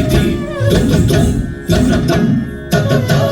Dum dum dum, dum dum dum, ta ta ta.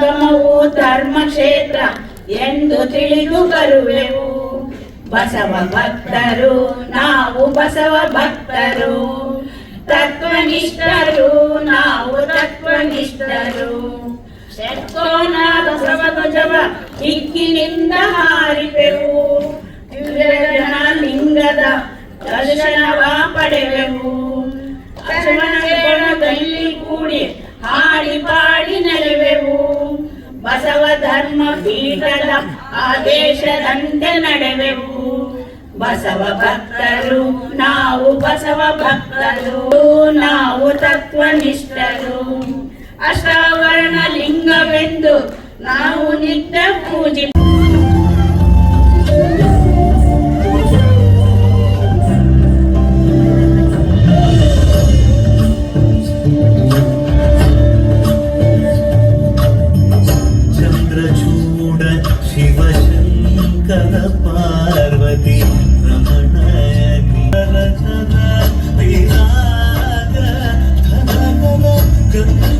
ಸಂಗಮವು ಧರ್ಮಕ್ಷೇತ್ರ ಎಂದು ತಿಳಿದು ಬರುವೆವು. ಬಸವ ಭಕ್ತರು, ನಾವು ಬಸವ ಭಕ್ತರು. ತತ್ವನಿಷ್ಠರು, ನಾವು ತತ್ವನಿಷ್ಠರು. ಧ್ವಜವ ಹಿಕ್ಕಿನಿಂದ ಹಾರಿದೆವು ಜನ ಲಿಂಗದ ದರ್ಶನವ ಪಡೆವೆವು. ಕೂಡಿ ಹಾಡಿ ಪಾಡಿ ನಡೆವೆವು ಬಸವ ಧರ್ಮ ಪೀಠದ ಆದೇಶದಂತೆ ನಡೆವೆವು. ಬಸವ ಭಕ್ತರು, ನಾವು ಬಸವ ಭಕ್ತರು, ನಾವು ತತ್ವನಿಷ್ಠರು ಅಷ್ಟಾವರಣ ಲಿಂಗವೆಂದು ನಾವು ನಿತ್ಯ ಪೂಜಿ good.